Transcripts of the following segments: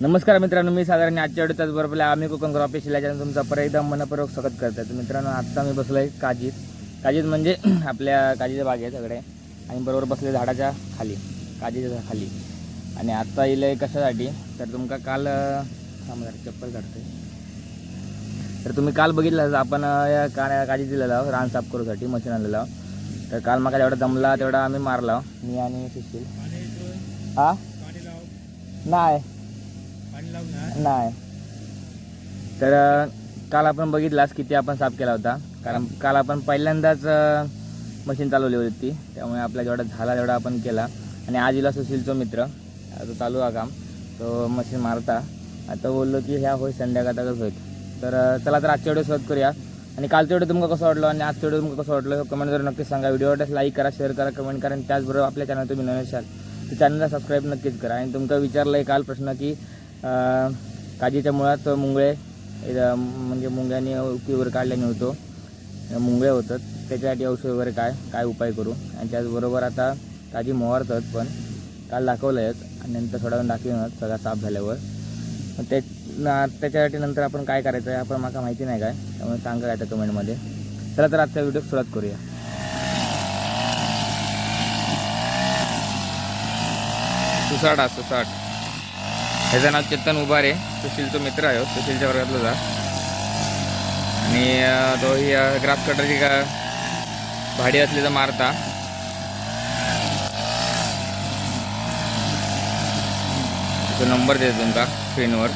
नमस्कार मित्रांनो मी साधारण आजच्या वेळी बरोबर आम्ही कोकण क्रॉप शिल्याच्यानं तुमचा पर एकदा मनपूर्वक स्वागत करतो तर मित्रांनो आत्ता मी बसलो आहे काजीत. काजीत म्हणजे आपल्या काजीच्या बागेत सगळे. आणि बरोबर बसले झाडाच्या खाली काजीच्या खाली. आणि आत्ता येईल आहे कशासाठी? तर तुमका काल थांबणार चप्पल काढते तर तुम्ही काल बघितलं आपण या का काजी दिलेला रान साफ करूसाठी मशीन आणलेलं तर काल मला जेवढा दमला तेवढा आम्ही मारला मी आणि सुशील. हा नाही. नाही. तर काल आपण बघितलास किती आपण साफ केला होता. कारण काल आपण पहिल्यांदाच मशीन चालवली होती त्यामुळे आपला जेवढा झाला तेवढा आपण केला. आणि आज इला सुशीलचो मित्र तो चालू हा काम. तो मशीन मारता. आता बोललो की ह्या होय संध्याकाळच होईल. तर चला तर आजच्या व्हिडिओ सुरुवात करूया. आणि कालचा व्हिडिओ तुमका कसं वाटलं? आणि आजचा व्हिडिओ तुमका कसं वाटलं? कमेंट जर नक्कीच सांगा. व्हिडिओ वाटल्यास लाईक करा शेअर करा कमेंट करा. आणि त्याचबरोबर आपल्या चॅनल तुम्ही नवीन असाल तर चॅनलला सबस्क्राईब नक्कीच करा. आणि तुमका विचारलं आहे काल प्रश्न की काजीच्या मुळात मुंगळे म्हणजे मुंग्याने उकीवर काढल्याने होतो. मुंगळे होतात. त्याच्यासाठी औषध वगैरे काय काय उपाय करू? आणि त्याचबरोबर आता काजी मोहरतात पण काल दाखवलं आहेत आणि नंतर थोडा वेळ दाखवणार सगळा साफ झाल्यावर. ते त्याच्यासाठी नंतर आपण काय करायचं आहे आपण माका माहिती नाही काय त्यामुळे सांगा काय आता कमेंटमध्ये. चला तर आजचा व्हिडिओ सुरुवात करूया. सुसाट हा सुसाट. ह्याचं नाव चेतन उभारे सुशीलचा मित्र आहे हो. सुशीलच्या वर्गातलं जा. आणि तो ही ग्रास कटरची का भाडी असली तर मारता. तो नंबर देतो तुमका स्क्रीनवर.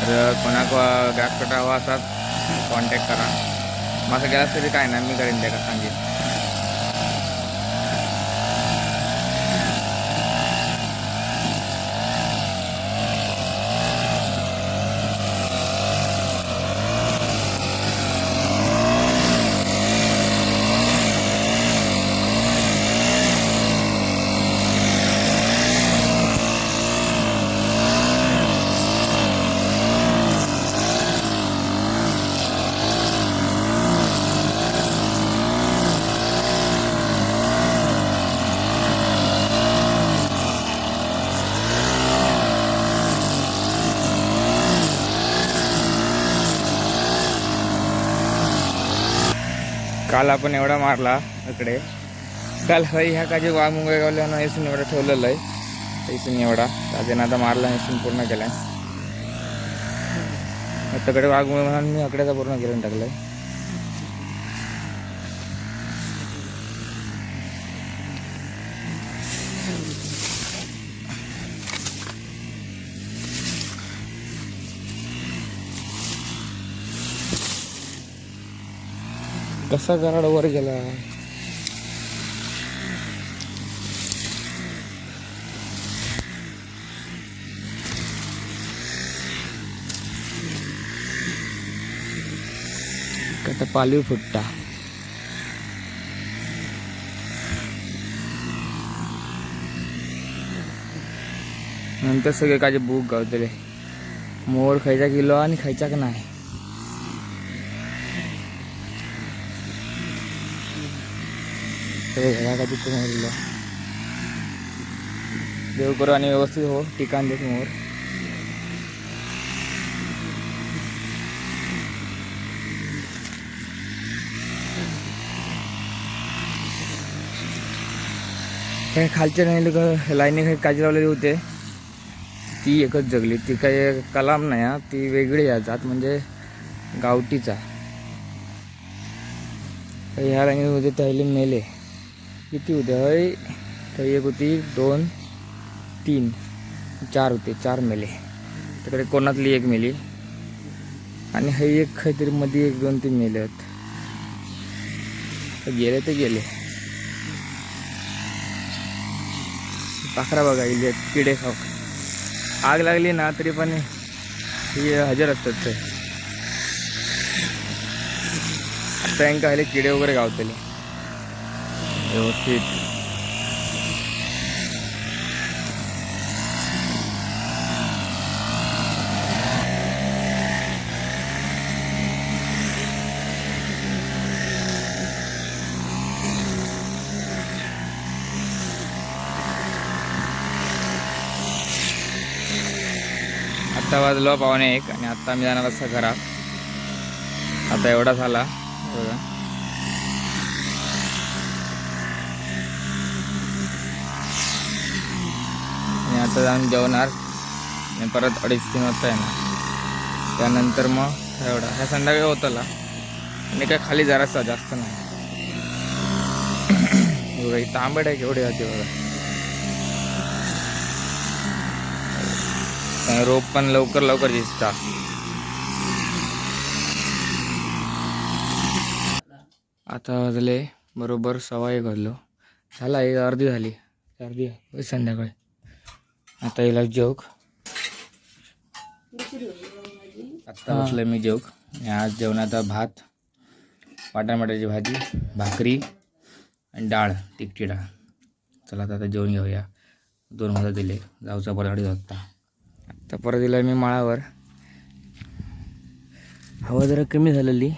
तर कोणाक ग्रास कटर हवा असतात कॉन्टॅक्ट करा. माझं गेलास तरी काय नाही मी करेन त्या सांगेन. काल आपण एवढा मारला इकडे. काल हई ह्या काजी वा मुंगळे गावल्यानं इसून एवढा ठेवलेलं आहे. इसून एवढा. त्याच्यानं आता मारला इसून पूर्ण केलाय. तकडे वाघ म्हणून मी अकड्याचा पूर्ण करून टाकलाय. कसा कराड वर गेला? आता पालवी फुटता. नंतर सगळे काजे भूक गावतले. मोर खायचा किलो आणि खायचा का नाही? सगळे घरा काजी देव करू आणि व्यवस्थित हो ठिकाण देत समोर काही खालच्या नाही लाईनी काही काजी लावलेली होते. ती एकच जगली ती काही कलाम नाही हा. ती वेगळी आहे जात म्हणजे गावठीचा. ह्या लाईनी होते त्याला मेले. किती होते? हय. तर एक होती दोन तीन. चार होते चार मेले. तिकडे कोणातली एक मेली? आणि हे एक काहीतरी मध्ये एक दोन तीन मेले आहेत. गेले ते गेले. पाखरा बघा इले किडे खाऊ. आग लागली ना तरी पण हे हजर असतात ते. आता यांका किडे वगैरे गावतले. व्यवस्थित. आत्ता वाजलो पावणे एक आणि आत्ता आम्ही जाणार असं घरात. आता एवढा झाला. बघा. आणि आता जाऊन जेवणार. आणि परत अडीच तीन वाजता येणार. त्यानंतर मग एवढा. ह्या संध्याकाळी होताला. आणि काय खाली जरासा जास्त नाही. बघा इथं तांबड आहे केवढी जाते बघा. रोप पण लवकर लवकर दिसता. आता वाजले बरोबर सव्वा एक झाला एक अर्धी झाली. अर्धी. संध्याकाळी. आता येईल जोक आत्ता बसलोय मी जोक आणि आज जेवणाचा भात वाटाण बटाट्याची भाजी भाकरी आणि डाळ तिकटी डाळ चला आता आता जेवण घेऊया. दोन वाजता दिले. जाऊचा परत अडीच वाजता आता परत दिला मी माळावर. हवा जरा कमी झालेली.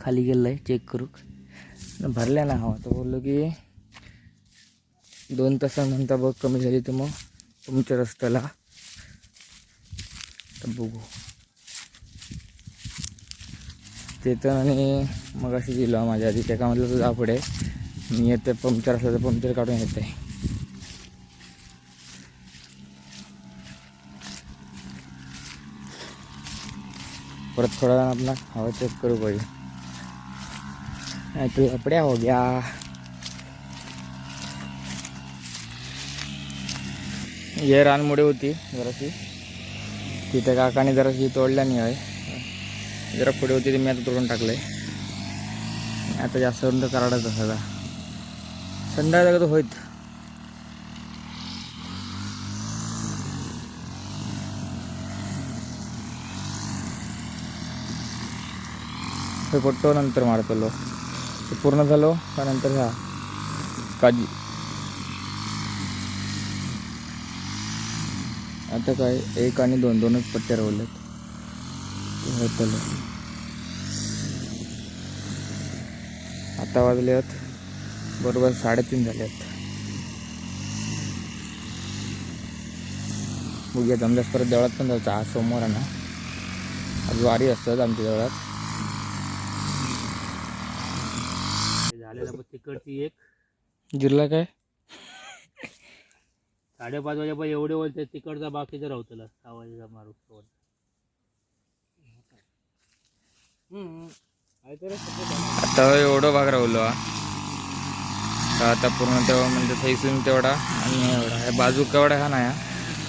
खाली गेलं आहे चेक करू भरल्या ना हवा. तर बोललो की दोन तासानंतर बघ कमी झाली तर मग. तुमच्या रस्त्याला. तर बघू. ते तर आणि मग अशी दिलं माझ्या आधी त्या कामातलं तुझा पुढे मी येते पंक्चर असलं तर पंक्चर काढून येते. परत थोडा वेळानं आपण हवा चेक करू पाहिजे नाही तो कपड्या हो गया. हे रानमुळे होती जराशी तिथे काकाने जराशी तोडल्या नाही आहे जरा पुढे होती ती मी आता तोडून टाकलं आहे आता जास्त करून तर कराडाच सगळा. संध्याकाळ तर होईत. हे पट्टो नंतर मारतो ते पूर्ण झालो त्यानंतर ह्या काजी. आता काय एक आणि दोन दोनच पट्ट्या राहिल्यात होतलो आता वाजले आहेत बरोबर साडेतीन झाले आहेत बघूया जमल्यास परत देवळात पण जायचं आज सोमवार आहे ना. आज वारी असतात आमच्या देवळात. झालेला तिकडची एक. जिरला काय? साडेपाच वाजेपर्यंत एवढे बोलते तिकडचा बाकीचं राहतला सहा वाजेचा मारू आता एवढं भाग राहिलो हा. आता पूर्ण तेव्हा म्हणजे थैसून तेवढा आणि एवढा. हे बाजू केवढा हा नाही हा.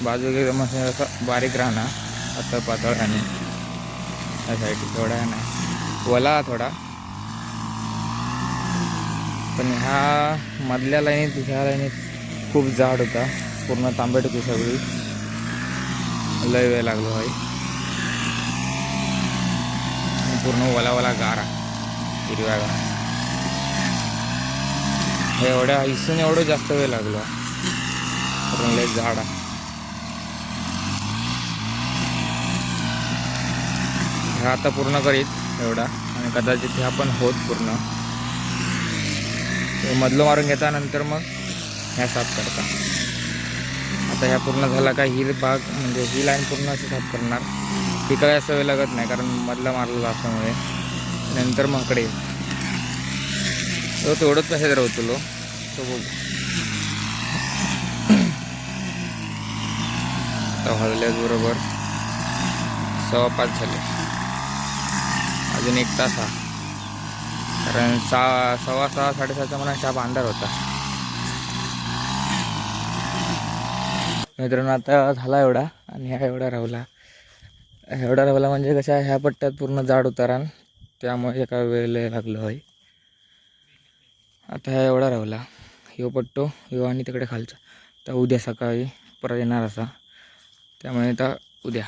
बाजू एकदम असं बारीक राहणार. आता पातळ आणि या साईड तेवढा हा नाही. वला थोडा. पण ह्या मधल्या लाईनीत ह्या लाईनीत खूप जाड होता. पूर्ण तांबट होती सगळी. लय वेळ लागलो आहे पूर्ण वला वला गारा. हिरव्या गारा हे एवढ्या इसून एवढं जास्त वेळ लागलो. पूर्ण लय झाड आहे. हे आता पूर्ण करीत एवढा. आणि कदाचित ह्या पण होत पूर्ण. मधलं मारून घेता नंतर मग ह्या साफ करता. आता ह्या पूर्ण झाला का ही भाग म्हणजे ही लाईन पूर्ण अशी साफ करणार. ती काय असं वेळ लागत नाही कारण मधला मारलेला असल्यामुळे नंतर मग तो तेवढंच पैसे राहतो तो बघू. आता वाजल्याच बरोबर. सव्वा पाच झाले. अजून एक तास हा. कारण सहा सव्वा सहा साडेसहाचा मला शाप अंधार होता. मित्रांनो आता झाला एवढा आणि ह्या एवढा रावला एवढा रावला म्हणजे कशा ह्या पट्ट्यात पूर्ण जाड उतारान त्यामुळे एका वेळ लागलं होय. आता ह्या एवढा रावला यो पट्टो यो आणि तिकडे खालचा. तर उद्या सकाळी परत येणार असा. त्यामुळे आता उद्या.